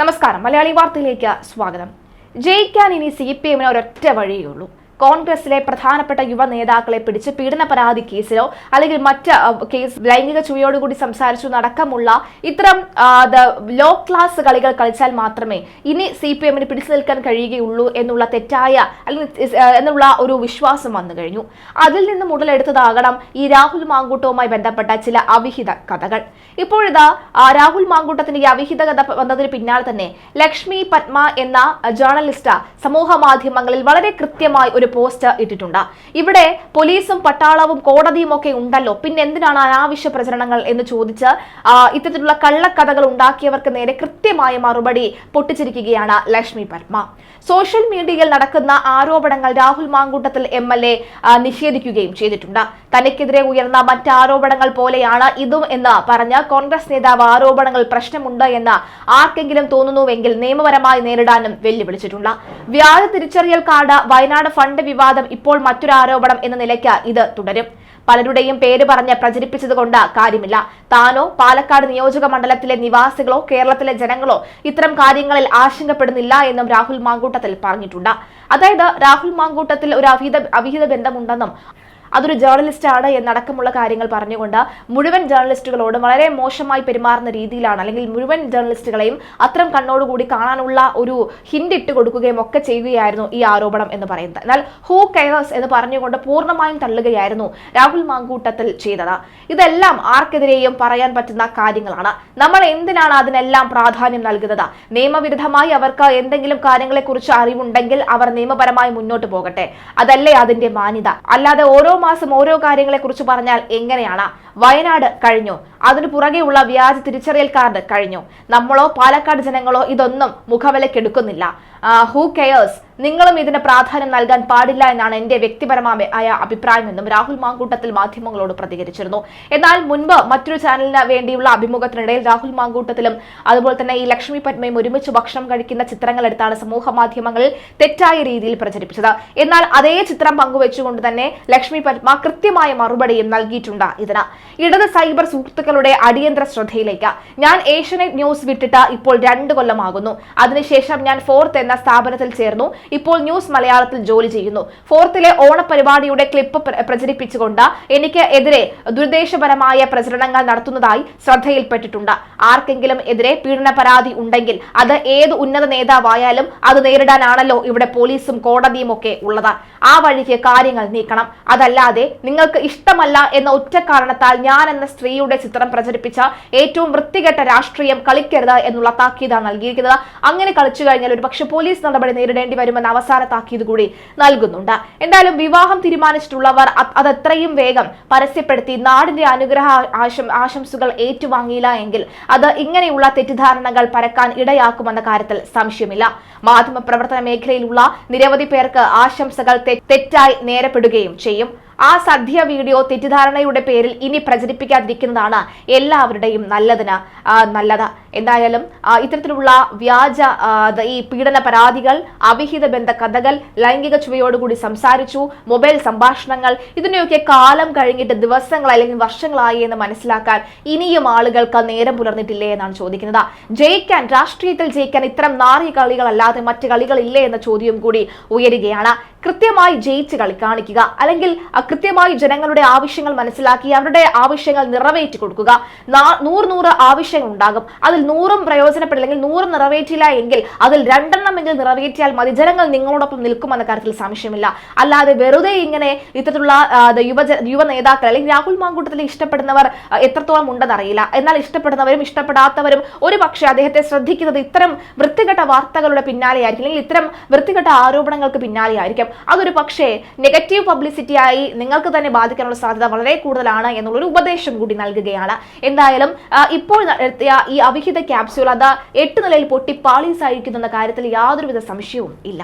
നമസ്കാരം. മലയാളി വാർത്തയിലേക്ക് സ്വാഗതം. ജയിക്കാൻ ഇനി സി പി എമ്മിന് ഒരൊറ്റ വഴിയേ കോൺഗ്രസിലെ പ്രധാനപ്പെട്ട യുവ നേതാക്കളെ പിടിച്ച് പീഡന പരാതി കേസിലോ അല്ലെങ്കിൽ മറ്റ് കേസ് ലൈംഗിക ചുവയോടുകൂടി സംസാരിച്ചു നടക്കമുള്ള ഇത്തരം ലോ ക്ലാസ് കളികൾ കളിച്ചാൽ മാത്രമേ ഇനി സി പി എമ്മിന് പിടിച്ചു നിൽക്കാൻ കഴിയുകയുള്ളൂ എന്നുള്ള തെറ്റായ അല്ലെങ്കിൽ എന്നുള്ള ഒരു വിശ്വാസം വന്നു കഴിഞ്ഞു. അതിൽ നിന്ന് മുതലെടുത്തതാകണം ഈ രാഹുൽ മാങ്കൂട്ടവുമായി ബന്ധപ്പെട്ട ചില അവിഹിത കഥകൾ. ഇപ്പോഴിതാ രാഹുൽ മാങ്കൂട്ടത്തിന്റെ ഈ അവിഹിത കഥ വന്നതിന് പിന്നാലെ തന്നെ ലക്ഷ്മി പത്മ എന്ന ജേർണലിസ്റ്റ് സമൂഹ മാധ്യമങ്ങളിൽ വളരെ കൃത്യമായി ഒരു പോസ്റ്റ് ഇട്ടിട്ടുണ്ട്. ഇവിടെ പോലീസും പട്ടാളവും കോടതിയും ഒക്കെ ഉണ്ടല്ലോ. പിന്നെ എന്തിനാണ് അനാവശ്യ പ്രചരണങ്ങൾ എന്ന് ചോദിച്ച് ഇത്തരത്തിലുള്ള കള്ളക്കഥകൾ ഉണ്ടാക്കിയവർക്ക് നേരെ കൃത്യമായ മറുപടി പൊട്ടിച്ചിരിക്കുകയാണ് ലക്ഷ്മി പത്മ. സോഷ്യൽ മീഡിയയിൽ നടക്കുന്ന ആരോപണങ്ങൾ Rahul Mankoottathil M L A നിഷേധിക്കുകയും ചെയ്തിട്ടുണ്ട്. തനിക്കെതിരെ ഉയർന്ന മറ്റ് ആരോപണങ്ങൾ പോലെയാണ് ഇതും എന്ന് പറഞ്ഞ് കോൺഗ്രസ് നേതാവ് ആരോപണങ്ങൾ പ്രശ്നമുണ്ട് എന്ന് ആർക്കെങ്കിലും തോന്നുന്നുവെങ്കിൽ നിയമപരമായി നേരിടാനും വെല്ലുവിളിച്ചിട്ടുണ്ട്. വ്യാജ തിരിച്ചറിയൽ കാർഡ് വയനാട് ഫണ്ട് വിവാദം ഇപ്പോൾ മറ്റൊരു ആരോപണം എന്ന നിലയ്ക്ക് ഇത് തുടരും. പലരുടെയും പേര് പറഞ്ഞ് പ്രചരിപ്പിച്ചതുകൊണ്ട് കാര്യമില്ല. താനോ പാലക്കാട് നിയോജക മണ്ഡലത്തിലെ നിവാസികളോ കേരളത്തിലെ ജനങ്ങളോ ഇത്തരം കാര്യങ്ങളിൽ ആശങ്കപ്പെടുന്നില്ല എന്നും രാഹുൽ മാങ്കൂട്ടത്തിൽ പറഞ്ഞിട്ടുണ്ട്. അതായത് രാഹുൽ മാങ്കൂട്ടത്തിൽ ഒരു അവിഹിത അവിഹിത ബന്ധമുണ്ടെന്നും അതൊരു ജേർണലിസ്റ്റാണ് എന്നടക്കമുള്ള കാര്യങ്ങൾ പറഞ്ഞുകൊണ്ട് മുഴുവൻ ജേർണലിസ്റ്റുകളോട് വളരെ മോശമായി പെരുമാറുന്ന രീതിയിലാണ് അല്ലെങ്കിൽ മുഴുവൻ ജേർണലിസ്റ്റുകളെയും അത്തരം കണ്ണോടുകൂടി കാണാനുള്ള ഒരു ഹിന്റ് ഇട്ട് കൊടുക്കുകയും ഒക്കെ ചെയ്യുകയായിരുന്നു ഈ ആരോപണം എന്ന് പറയുന്നത്. എന്നാൽ ഹൂ കെയർസ് എന്ന് പറഞ്ഞുകൊണ്ട് പൂർണമായും തള്ളുകയായിരുന്നു രാഹുൽ മാങ്കൂട്ടത്തിൽ ചെയ്തത്. ഇതെല്ലാം ആർക്കെതിരെയും പറയാൻ പറ്റുന്ന കാര്യങ്ങളാണ്. നമ്മൾ എന്തിനാണ് അതിനെല്ലാം പ്രാധാന്യം നൽകുന്നത്? നിയമവിരുദ്ധമായി അവർക്ക് എന്തെങ്കിലും കാര്യങ്ങളെക്കുറിച്ച് അറിവുണ്ടെങ്കിൽ അവർ നിയമപരമായി മുന്നോട്ട് പോകട്ടെ. അതല്ലേ അതിന്റെ മാന്യത. അല്ലാതെ ഓരോ മാസം ഓരോ കാര്യങ്ങളെ കുറിച്ച് പറഞ്ഞാൽ എങ്ങനെയാണ്? വയനാട് കഴിഞ്ഞു. അതിനു പുറകെയുള്ള വ്യാജ തിരിച്ചറിയൽ കാർഡ് കഴിഞ്ഞു. നമ്മളോ പാലക്കാട് ജനങ്ങളോ ഇതൊന്നും മുഖവിലക്കെടുക്കുന്നില്ല ഹൂ കെയേഴ്സ് നിങ്ങളും ഇതിന് പ്രാധാന്യം നൽകാൻ പാടില്ല എന്നാണ് എന്റെ വ്യക്തിപരമായ അഭിപ്രായമെന്നും രാഹുൽ മാങ്കൂട്ടത്തിൽ മാധ്യമങ്ങളോട് പ്രതികരിച്ചിരുന്നു. എന്നാൽ മുൻപ് മറ്റൊരു ചാനലിന് വേണ്ടിയുള്ള അഭിമുഖത്തിനിടയിൽ രാഹുൽ മാങ്കൂട്ടത്തിലും അതുപോലെ തന്നെ ഈ ലക്ഷ്മി പത്മയും ഒരുമിച്ച് ഭക്ഷണം കഴിക്കുന്ന ചിത്രങ്ങൾ എടുത്താണ് സമൂഹ മാധ്യമങ്ങളിൽ തെറ്റായ രീതിയിൽ പ്രചരിപ്പിച്ചത്. എന്നാൽ അതേ ചിത്രം പങ്കുവെച്ചുകൊണ്ട് തന്നെ ലക്ഷ്മി പത്മ കൃത്യമായ മറുപടിയും നൽകിയിട്ടുണ്ട് ഇതിന്. ഇടത് സൈബർ സുഹൃത്തുക്കളുടെ അടിയന്തര ശ്രദ്ധയിലേക്ക്. ഞാൻ ഏഷ്യനെറ്റ് ന്യൂസ് വിട്ടിട്ട് ഇപ്പോൾ രണ്ട് കൊല്ലമാകുന്നു. അതിനുശേഷം ഞാൻ ഫോർത്ത് എന്ന സ്ഥാപനത്തിൽ ചേർന്നു. ഇപ്പോൾ ന്യൂസ് മലയാളത്തിൽ ജോലി ചെയ്യുന്നു. ഫോർത്തിലെ ഓണപരിപാടിയുടെ ക്ലിപ്പ് പ്രചരിപ്പിച്ചുകൊണ്ട് എനിക്ക് എതിരെ ദുരുദ്ദേശപരമായ പ്രചരണങ്ങൾ നടത്തുന്നതായി ശ്രദ്ധയിൽപ്പെട്ടിട്ടുണ്ട്. ആർക്കെങ്കിലും എതിരെ പീഡന പരാതി ഉണ്ടെങ്കിൽ അത് ഏത് ഉന്നത നേതാവായാലും അത് നേരിടാനാണല്ലോ ഇവിടെ പോലീസും കോടതിയും ഒക്കെ ഉള്ളത്. ആ വഴിക്ക് കാര്യങ്ങൾ നീക്കണം. അതല്ലാതെ നിങ്ങൾക്ക് ഇഷ്ടമല്ല എന്ന ഒറ്റ കാരണത്താൽ ഞാൻ എന്ന സ്ത്രീയുടെ ചിത്രം പ്രചരിപ്പിച്ച ഏറ്റവും വൃത്തികെട്ട രാഷ്ട്രീയം കളിക്കരുത് എന്നുള്ള താക്കീതാണ് നൽകിയിരിക്കുന്നത്. അങ്ങനെ കളിച്ചു കഴിഞ്ഞാൽ ഒരു പക്ഷെ പോലീസ് നടപടി നേരിടേണ്ടി വരുമെന്ന അവസാന താക്കീത് കൂടി നൽകുന്നുണ്ട്. എന്തായാലും വിവാഹം തീരുമാനിച്ചിട്ടുള്ളവർ അത് എത്രയും വേഗം പരസ്യപ്പെടുത്തി നാടിന്റെ അനുഗ്രഹ ആശംസകൾ ഏറ്റുവാങ്ങിയില്ല എങ്കിൽ അത് ഇങ്ങനെയുള്ള തെറ്റിദ്ധാരണകൾ പരക്കാൻ ഇടയാക്കുമെന്ന കാര്യത്തിൽ സംശയമില്ല. മാധ്യമ പ്രവർത്തന മേഖലയിലുള്ള നിരവധി പേർക്ക് ആശംസകൾ തെറ്റായി നേരപ്പെടുകയും ചെയ്യും. ആ സദ്യ വീഡിയോ തെറ്റിദ്ധാരണയുടെ പേരിൽ ഇനി പ്രചരിപ്പിക്കാതിരിക്കുന്നതാണ് എല്ലാവരുടെയും നല്ലതിന് നല്ലത്. എന്തായാലും ഇത്തരത്തിലുള്ള വ്യാജ ഈ പീഡന പരാതികൾ അവിഹിത ബന്ധ കഥകൾ ലൈംഗിക ചുവയോടുകൂടി സംസാരിച്ചു മൊബൈൽ സംഭാഷണങ്ങൾ ഇതിനെയൊക്കെ കാലം കഴിഞ്ഞിട്ട് ദിവസങ്ങൾ അല്ലെങ്കിൽ വർഷങ്ങളായി എന്ന് മനസ്സിലാക്കാൻ ഇനിയും ആളുകൾക്ക് നേരം പുലർന്നിട്ടില്ലേ എന്നാണ് ചോദിക്കുന്നത്. ജയിക്കാൻ രാഷ്ട്രീയത്തിൽ ജയിക്കാൻ ഇത്തരം നാറിയ കളികളല്ലാതെ മറ്റ് കളികളില്ലേ എന്ന ചോദ്യം കൂടി ഉയരുകയാണ്. കൃത്യമായി ജയിച്ച് കളി കാണിക്കുക. അല്ലെങ്കിൽ കൃത്യമായി ജനങ്ങളുടെ ആവശ്യങ്ങൾ മനസ്സിലാക്കി അവരുടെ ആവശ്യങ്ങൾ നിറവേറ്റി കൊടുക്കുക. നൂറ് നൂറ് ആവശ്യങ്ങൾ ഉണ്ടാകും. അതിൽ നൂറും പ്രയോജനപ്പെടില്ലെങ്കിൽ നൂറും നിറവേറ്റില്ല എങ്കിൽ അതിൽ രണ്ടെണ്ണമെങ്കിൽ നിറവേറ്റിയാൽ മതി. ജനങ്ങൾ നിങ്ങളോടൊപ്പം നിൽക്കുമെന്ന കാര്യത്തിൽ സംശയമില്ല. അല്ലാതെ വെറുതെ ഇങ്ങനെ ഇത്തരത്തിലുള്ള യുവ നേതാക്കൾ അല്ലെങ്കിൽ രാഹുൽ മാങ്കൂട്ടത്തിൽ ഇഷ്ടപ്പെടുന്നവർ എത്രത്തോളം ഉണ്ടെന്നറിയില്ല എന്നാൽ ഇഷ്ടപ്പെടുന്നവരും ഇഷ്ടപ്പെടാത്തവരും ഒരു പക്ഷേ അദ്ദേഹത്തെ ശ്രദ്ധിക്കുന്നത് ഇത്തരം വൃത്തികെട്ട വാർത്തകളുടെ പിന്നാലെയായിരിക്കും. അല്ലെങ്കിൽ ഇത്തരം വൃത്തികെട്ട ആരോപണങ്ങൾക്ക് പിന്നാലെയായിരിക്കും. അതൊരു പക്ഷേ നെഗറ്റീവ് പബ്ലിസിറ്റിയായി നിങ്ങൾക്ക് തന്നെ ബാധിക്കാനുള്ള സാധ്യത വളരെ കൂടുതലാണ് എന്നുള്ളൊരു ഉപദേശം കൂടി നൽകുകയാണ്. എന്തായാലും ഇപ്പോൾ നടത്തിയ ഈ അവിഹിത ക്യാപ്സ്യൂൾ അത് എട്ട് നിലയിൽ പൊട്ടി പാളീസായിരിക്കുന്നെന്ന കാര്യത്തിൽ യാതൊരുവിധ സംശയവും ഇല്ല.